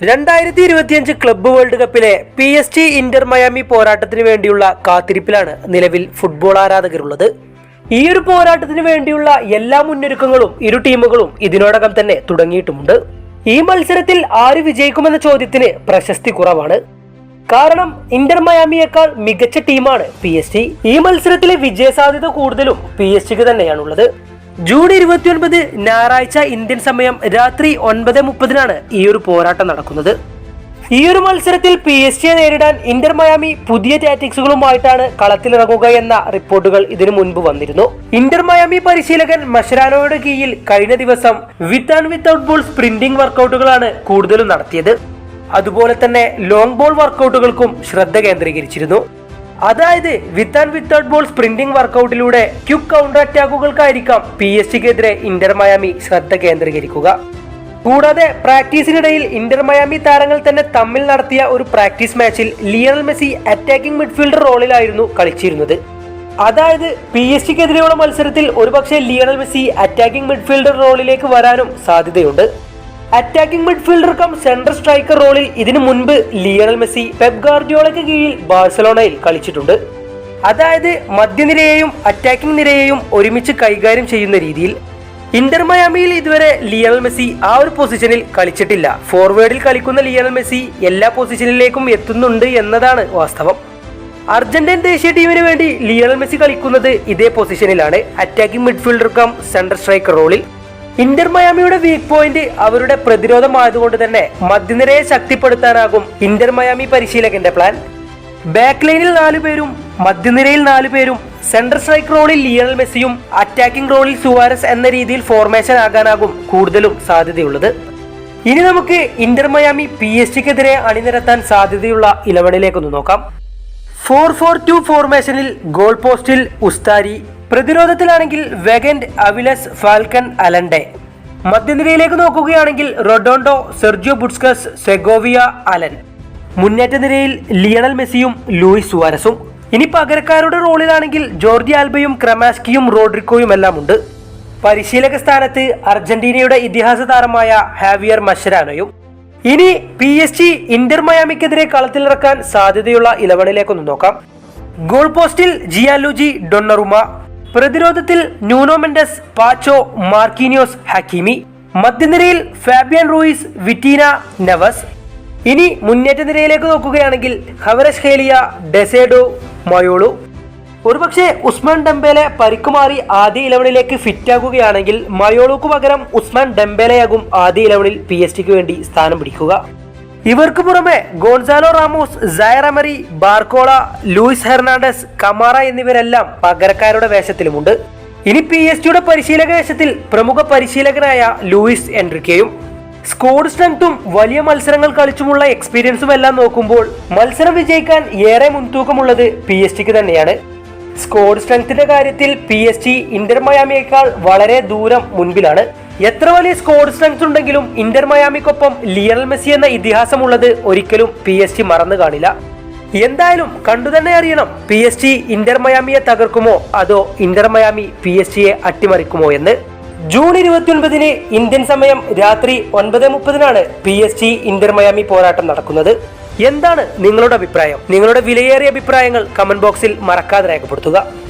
രണ്ടായിരത്തി ഇരുപത്തിയഞ്ച് club world കപ്പിലെ P S T Inter Miami പോരാട്ടത്തിന് വേണ്ടിയുള്ള കാത്തിരിപ്പിലാണ് നിലവിൽ ഫുട്ബോൾ ആരാധകരുള്ളത്. ഈ ഒരു പോരാട്ടത്തിന് വേണ്ടിയുള്ള എല്ലാ മുന്നൊരുക്കങ്ങളും ഇരു ടീമുകളും ഇതിനോടകം തന്നെ തുടങ്ങിയിട്ടുമുണ്ട്. ഈ മത്സരത്തിൽ ആര് വിജയിക്കുമെന്ന ചോദ്യത്തിന് പ്രശസ്തി കുറവാണ്. കാരണം ഇന്റർ മയാമിയേക്കാൾ മികച്ച ടീമാണ് പി എസ് ടി ഈ മത്സരത്തിലെ വിജയ സാധ്യത കൂടുതലും പി എസ് ടിക്ക് തന്നെയാണുള്ളത്. ജൂൺ ഇരുപത്തിയൊൻപത് ഞായറാഴ്ച ഇന്ത്യൻ സമയം രാത്രി ഒൻപത് മുപ്പതിനാണ് ഈ ഒരു പോരാട്ടം നടക്കുന്നത്. ഈ ഒരു മത്സരത്തിൽ പി എസ് ജിയെ നേരിടാൻ ഇന്റർ മയാമി പുതിയ ടാറ്റിക്സുകളുമായിട്ടാണ് കളത്തിലിറങ്ങുക എന്ന റിപ്പോർട്ടുകൾ ഇതിനു മുൻപ് വന്നിരുന്നു. ഇന്റർ മയാമി പരിശീലകൻ മഷരാനോയുടെ കീഴിൽ കഴിഞ്ഞ ദിവസം with and without ball sprinting വർക്കൗട്ടുകളാണ് കൂടുതലും നടത്തിയത്. അതുപോലെ തന്നെ ലോങ് ബോൾ വർക്കൗട്ടുകൾക്കും ശ്രദ്ധ കേന്ദ്രീകരിച്ചിരുന്നു. അതായത് with and without ball sprinting വർക്കൗട്ടിലൂടെ quick counter അറ്റാക്കുകൾക്കായിരിക്കാം പി എസ് സിക്കെതിരെ ഇന്റർ മയാമി ശ്രദ്ധ കേന്ദ്രീകരിക്കുക. കൂടാതെ പ്രാക്ടീസിനിടയിൽ ഇന്റർ മയാമി താരങ്ങൾ തന്നെ തമ്മിൽ നടത്തിയ ഒരു പ്രാക്ടീസ് മാച്ചിൽ ലിയണൽ മെസ്സി അറ്റാക്കിംഗ് മിഡ്ഫീൽഡർ റോളിലായിരുന്നു കളിച്ചിരുന്നത്. അതായത് പി എസ് സിക്കെതിരെയുള്ള മത്സരത്തിൽ ഒരുപക്ഷെ ലിയണൽ മെസ്സി അറ്റാക്കിംഗ് മിഡ്ഫീൽഡർ റോളിലേക്ക് വരാനും സാധ്യതയുണ്ട്. Attacking midfielder come central striker റോളിൽ ഇതിനു മുൻപ് ലിയണൽ മെസ്സി പെപ് ഗാർഡിയോളയ്ക്ക് കീഴിൽ ബാഴ്സലോണയിൽ കളിച്ചിട്ടുണ്ട്. അതായത് മധ്യനിരയെയും അറ്റാക്കിംഗ് നിരയെയും ഒരുമിച്ച് കൈകാര്യം ചെയ്യുന്ന രീതിയിൽ ഇന്റർ മയാമിയിൽ ഇതുവരെ ലിയണൽ മെസ്സി ആ ഒരു പൊസിഷനിൽ കളിച്ചിട്ടില്ല. ഫോർവേഡിൽ കളിക്കുന്ന ലിയണൽ മെസ്സി എല്ലാ പൊസിഷനിലേക്കും എത്തുന്നുണ്ട് എന്നതാണ് വാസ്തവം. അർജന്റീൻ ദേശീയ ടീമിന് വേണ്ടി ലിയണൽ മെസ്സി കളിക്കുന്നത് ഇതേ പൊസിഷനിലാണ് attacking midfielder come central striker റോളിൽ. ഇന്റർ മയാമിയുടെ വീക്ക് പോയിന്റ് അവരുടെ പ്രതിരോധമായതുകൊണ്ട് തന്നെ മധ്യനിരയെ ശക്തിപ്പെടുത്താനാകും ഇന്റർ മയാമി പരിശീലകന്റെ പ്ലാൻ ബാക്ക് ലൈനിൽ നാലു പേരും മധ്യനിരയിൽ നാലു പേരും സെൻട്രൽ സ്ട്രൈക്ക് റോളിൽ ലിയണൽ മെസ്സിയും അറ്റാക്കിംഗ് റോളിൽ സുവാരസ് എന്ന രീതിയിൽ ഫോർമേഷൻ ആകാനാകും കൂടുതലും സാധ്യതയുള്ളത്. ഇനി നമുക്ക് ഇന്റർ മയാമി പി എസ് ടിക്കെതിരെ അണിനിരത്താൻ സാധ്യതയുള്ള ഇലവനിലേക്കൊന്ന് നോക്കാം. ഫോർ ഫോർ ടു ഫോർമേഷനിൽ ഗോൾ പോസ്റ്റിൽ ഉസ്താരി പ്രതിരോധത്തിലാണെങ്കിൽ വെഗൻഡ് അവിലസ് ഫാൽക്കൺ അലൻഡെ. മധ്യനിരയിലേക്ക് നോക്കുകയാണെങ്കിൽ Redondo Sergio Busquets Segovia Allen. മുന്നേറ്റ നിരയിൽ ലിയണൽ മെസ്സിയും ലൂയിസ് സുവാരസും. ഇനി പകരക്കാരുടെ റോളിലാണെങ്കിൽ ജോർജി ആൽബയും ക്രമാസ്കിയും റോഡ്രിക്കോയും എല്ലാം ഉണ്ട് പരിശീലക സ്ഥാനത്ത് അർജന്റീനയുടെ ഇതിഹാസ താരമായ ഹാവിയർ മഷരാനോയും. ഇനി പി എസ് ജി ഇന്റർ മയാമിക്കെതിരെ കളത്തിലിറക്കാൻ സാധ്യതയുള്ള ഇലവണിലേക്കൊന്ന് നോക്കാം. ഗോൾ പോസ്റ്റിൽ ജിയാലുജി ഡൊണ്ണറുമ പ്രതിരോധത്തിൽ Nuno Mendes Pacho Marquinhos Hakimi. മധ്യനിരയിൽ ഫാബിയൻ റൂയിസ് വിറ്റീന നവസ്. ഇനി മുന്നേറ്റ നിരയിലേക്ക് നോക്കുകയാണെങ്കിൽ ഹവരസ് ഹേലിയ ഡെസേഡോ മയോളു. ഒരുപക്ഷെ ഉസ്മാൻ ഡംബേലെ പരിക്കുമാറി ആദ്യ ഇലവനിലേക്ക് ഫിറ്റ് ആകുകയാണെങ്കിൽ മയോളുക്ക് പകരം ഉസ്മാൻ ഡംബേലയാകും ആദ്യ ഇലവനിൽ പി എസ് ടിക്ക് വേണ്ടി സ്ഥാനം പിടിക്കുക. ഇവർക്ക് പുറമെ Gonzalo Ramos സയറമറി Barcola Luis Hernandez Kamara എന്നിവരെല്ലാം പകരക്കാരുടെ വേഷത്തിലുമുണ്ട്. ഇനി പി എസ് ടിയുടെ പരിശീലക വേഷത്തിൽ പ്രമുഖ പരിശീലകനായ ലൂയിസ് എൻട്രിക്കയും സ്കോഡ് സ്ട്രെങ്ത്തും വലിയ മത്സരങ്ങൾ കളിച്ചുമുള്ള എക്സ്പീരിയൻസും എല്ലാം നോക്കുമ്പോൾ മത്സരം വിജയിക്കാൻ ഏറെ മുൻതൂക്കമുള്ളത് പി എസ് തന്നെയാണ്. സ്കോഡ് സ്ട്രെങ്ത്തിന്റെ കാര്യത്തിൽ പി എസ് ജി ഇന്റർ മയാമിയേക്കാൾ വളരെ ദൂരം മുൻപിലാണ്. എത്ര വലിയ സ്കോഡ് സ്ട്രെങ്ത് ഉണ്ടെങ്കിലും ഇന്റർ മയാമിക്കൊപ്പം ലിയണൽ മെസ്സി എന്ന ഇതിഹാസമുള്ളത് ഒരിക്കലും പി എസ് ജി മറന്നു കാണില്ല. എന്തായാലും കണ്ടു തന്നെ അറിയണം പി എസ് ജി ഇന്റർ മയാമിയെ തകർക്കുമോ അതോ ഇന്റർ മയാമി പി എസ് ജിയെ അട്ടിമറിക്കുമോ എന്ന്. ജൂൺ ഇരുപത്തിയൊൻപതിന് ഇന്ത്യൻ സമയം രാത്രി ഒൻപത് മുപ്പതിനാണ് P S G Inter Miami പോരാട്ടം നടക്കുന്നത്. എന്താണ് നിങ്ങളുടെ അഭിപ്രായം? നിങ്ങളുടെ വിലയേറിയ അഭിപ്രായങ്ങൾ കമന്റ് ബോക്സിൽ മറക്കാതെ രേഖപ്പെടുത്തുക.